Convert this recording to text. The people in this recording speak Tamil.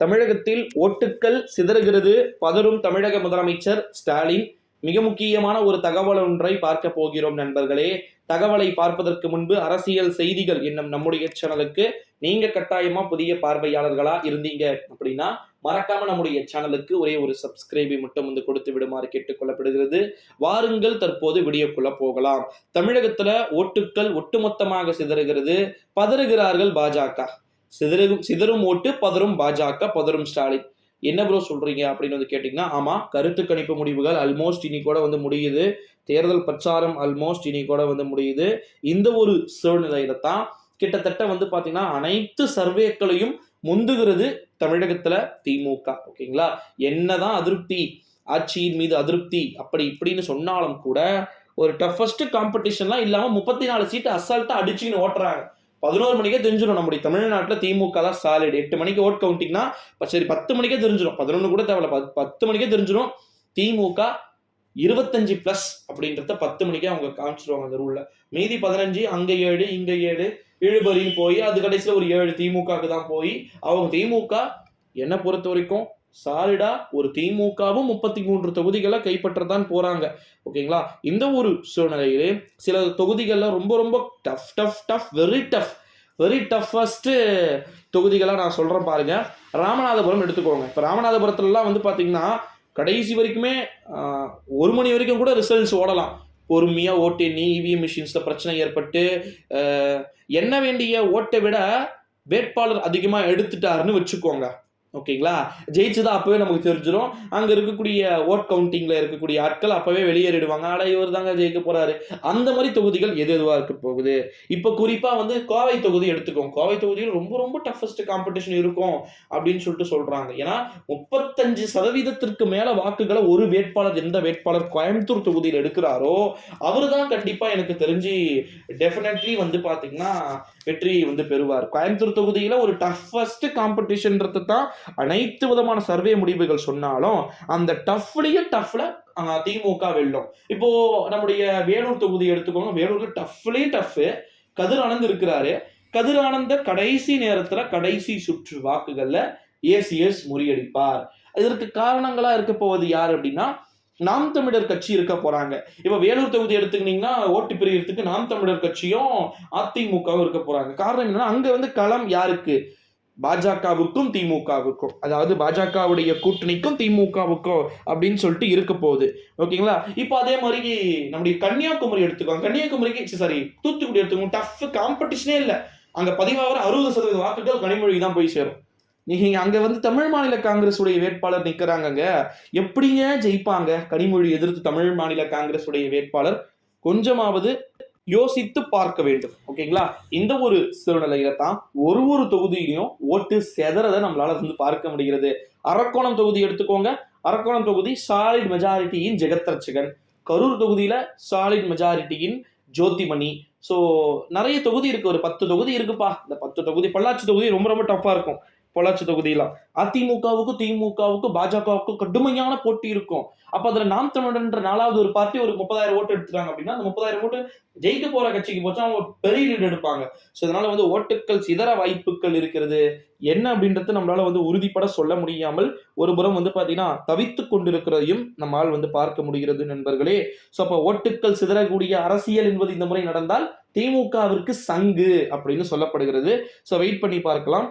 தமிழகத்தில் ஓட்டுக்கள் சிதறுகிறது. பதறும் தமிழக முதலமைச்சர் ஸ்டாலின். மிக முக்கியமான ஒரு தகவல் ஒன்றை பார்க்க போகிறோம் நண்பர்களே. தகவலை பார்ப்பதற்கு முன்பு அரசியல் செய்திகள் என்னும் நம்முடைய சேனலுக்கு நீங்க கட்டாயமா புதிய பார்வையாளர்களா இருந்தீங்க அப்படின்னா மறக்காம நம்முடைய சேனலுக்கு ஒரே ஒரு சப்ஸ்கிரைபை மட்டும் வந்து கொடுத்து விடுமாறு கேட்டுக்கொள்ளப்படுகிறது வாருங்கள் தற்போது விடியக்குள்ள போகலாம். தமிழகத்துல ஓட்டுக்கள் ஒட்டுமொத்தமாக சிதறுகிறது. பதறுகிறார்கள் பாஜக. சிதறும் சிதறும் ஓட்டு பதறும் பாஜக பதறும் ஸ்டாலின். என்ன ப்ரோ சொல்றீங்க அப்படின்னு வந்து கேட்டிங்கன்னா ஆமாம் கருத்து கணிப்பு முடிவுகள் ஆல்மோஸ்ட் இனி கூட வந்து முடியுது. தேர்தல் பிரச்சாரம் ஆல்மோஸ்ட் இனி கூட வந்து முடியுது. இந்த ஒரு சூழ்நிலையில தான் கிட்டத்தட்ட வந்து பார்த்தீங்கன்னா அனைத்து சர்வேக்களையும் முந்துகிறது தமிழகத்துல திமுக ஓகேங்களா? என்னதான் அதிருப்தி ஆட்சியின் மீது அதிருப்தி அப்படி இப்படின்னு சொன்னாலும் கூட ஒரு டஃபஸ்ட் காம்படிஷன்லாம் இல்லாமல் முப்பத்தி நாலு சீட்டு அசால்ட்டாக அடிச்சுன்னு ஓட்டுறாங்க. பதினோரு மணிக்கே தெரிஞ்சிடும் நம்முடைய தமிழ்நாட்டில் திமுக தான் சாலிட் எட்டு மணிக்கு ஓட் கவுண்டிங்னா சரி பத்து மணிக்கே தெரிஞ்சிடும் பதினொன்று கூட தேவையில்ல. பத் பத்து மணிக்கே தெரிஞ்சிடும் திமுக இருபத்தஞ்சு ப்ளஸ் அப்படின்றத பத்து மணிக்கே அவங்க காமிச்சிருவாங்க அந்த ரூலில் மீதி பதினஞ்சு அங்கே ஏழு இங்கே ஏழு இழுபறின்னு போய் அது கடைசியில் ஒரு ஏழு திமுகவுக்கு தான் போய் அவங்க திமுக என்னை பொறுத்த வரைக்கும் சாலிடா ஒரு திமுகவும் முப்பத்தி மூன்று தொகுதிகளை கைப்பற்றதான் போறாங்க. ஓகேங்களா? இந்த ஒரு சூழ்நிலையிலே சில தொகுதிகளில் ரொம்ப ரொம்ப tough tough tough very tough very toughest தொகுதிகளாக நான் சொல்கிறேன் பாருங்க. ராமநாதபுரம் எடுத்துக்கோங்க. இப்போ ராமநாதபுரத்துலலாம் வந்து பார்த்தீங்கன்னா கடைசி வரைக்குமே ஒரு மணி வரைக்கும் கூட ரிசல்ட்ஸ் ஓடலாம். பொறுமையாக ஓட்டு எண்ணி இவிஎம் மிஷின்ஸில் பிரச்சனை ஏற்பட்டு என்ன எண்ண வேண்டிய ஓட்டை விட வேட்பாளர் அதிகமாக எடுத்துட்டாருன்னு வச்சுக்கோங்க. ஓகேங்களா? ஜெயிச்சு தான் அப்போவே நமக்கு தெரிஞ்சிடும் அங்கே இருக்கக்கூடிய ஓட் கவுண்டிங்கில் இருக்கக்கூடிய ஆட்கள் அப்போவே வெளியேறிடுவாங்க. ஆனால் இவர் தாங்க ஜெயிக்க போகிறாரு அந்த மாதிரி தொகுதிகள் எது எதுவாக இருக்க போகுது? இப்போ குறிப்பாக வந்து கோவை தொகுதி எடுத்துக்கோங்க. கோவை தொகுதியில் ரொம்ப ரொம்ப டஃபஸ்ட் காம்படிஷன் இருக்கும் அப்படின்னு சொல்லிட்டு சொல்கிறாங்க ஏன்னா முப்பத்தஞ்சு சதவீதத்திற்கு மேலே வாக்குகளை ஒரு வேட்பாளர் எந்த வேட்பாளர் கோயம்புத்தூர் தொகுதியில் எடுக்கிறாரோ அவர் தான் கண்டிப்பாக எனக்கு தெரிஞ்சு டெஃபினெட்லி வந்து பார்த்திங்கன்னா வெற்றி வந்து பெறுவார். கோயம்புத்தூர் தொகுதியில் ஒரு டஃபஸ்ட் காம்படிஷன்றது தான் அனைத்து விதமான சர்வே முடிவுகள் சொன்னாலும் அந்த டஃப்லயே டஃப்ல திமுக வெல்லும். இப்போ நம்முடைய வேலூர் தொகுதி எடுத்துக்கோங்க. வேலூர்ல டஃப்லயே டஃப். கதிர் ஆனந்த் இருக்கிறாரு. கதிர் ஆனந்த கடைசி நேரத்துல கடைசி சுற்று வாக்குகள்ல ஏசிஎஸ் முறியடிப்பார். இதற்கு காரணங்களா இருக்க போவது யார் அப்படின்னா நாம் தமிழர் கட்சி இருக்க போறாங்க. இப்ப வேலூர் தொகுதி எடுத்துக்கிட்டீங்கன்னா ஓட்டு பிரியறதுக்கு நாம் தமிழர் கட்சியும் அதிமுகவும் இருக்க போறாங்க. காரணம் என்னன்னா அங்க வந்து களம் யாருக்கு? பாஜகவுக்கும் திமுகவுக்கும் அதாவது பாஜகவுடைய கூட்டணிக்கும் திமுகவுக்கும் அப்படின்னு சொல்லிட்டு இருக்க போகுது. ஓகேங்களா? இப்போ அதே மாதிரி நம்முடைய கன்னியாகுமரி எடுத்துக்கோங்க. கன்னியாகுமரிக்கு சாரி தூத்துக்குடி எடுத்துக்கோங்க. டஃப் காம்படிஷனே இல்லை. அங்கே பதிவாகிற அறுபது சதவீத வாக்குகள் கனிமொழி தான் போய் சேரும். நீங்க அங்க வந்து தமிழ் மாநில காங்கிரஸ் உடைய வேட்பாளர் நிக்கிறாங்கங்க. எப்படிங்க ஜெயிப்பாங்க? கனிமொழி எதிர்த்து தமிழ் மாநில காங்கிரஸ் உடைய வேட்பாளர்? கொஞ்சமாவது யோசித்து பார்க்க வேண்டும். ஓகேங்களா இந்த ஒரு சூழ்நிலையில தான் ஒரு ஒரு தொகுதியிலையும் ஓட்டு செதறதை நம்மளால வந்து பார்க்க முடிகிறது. அரக்கோணம் தொகுதி எடுத்துக்கோங்க. அரக்கோணம் தொகுதி சாலிட் மெஜாரிட்டியின் ஜெகத்ரட்சகன். கரூர் தொகுதியில சாலிட் மெஜாரிட்டியின் ஜோதிமணி. ஸோ நிறைய தொகுதி இருக்கு. ஒரு பத்து தொகுதி இருக்குப்பா. இந்த பத்து தொகுதி பொள்ளாச்சி தொகுதி ரொம்ப ரொம்ப டஃப்பா இருக்கும். பொள்ளாச்சி தொகுதியெல்லாம். அதிமுகவுக்கும் திமுகவுக்கும் பாஜகவுக்கும் கடுமையான போட்டி இருக்கும். அப்ப அதுல நாம் தமிழன்ற நாலாவது ஒரு பார்ட்டி ஒரு முப்பதாயிரம் ஓட்டு எடுத்துட்டாங்க அப்படின்னா அந்த முப்பதாயிரம் ஓட்டு ஜெயிக்க போற கட்சிக்கு போச்சா அவங்க ஒரு பெரிய லீடு எடுப்பாங்க. ஸோ இதனால வந்து ஓட்டுக்கள் சிதற வாய்ப்புகள் இருக்கிறது. என்ன அப்படின்றது நம்மளால வந்து உறுதிப்பட சொல்ல முடியாமல் ஒரு புறம் வந்து பாத்தீங்கன்னா தவித்து கொண்டிருக்கிறதையும் நம்மால் வந்து பார்க்க முடிகிறது நண்பர்களே. ஸோ அப்போ ஓட்டுக்கள் சிதறக்கூடிய அரசியல் என்பது இந்த முறை நடந்தால் திமுகவிற்கு சங்கு அப்படின்னு சொல்லப்படுகிறது. ஸோ வெயிட் பண்ணி பார்க்கலாம்.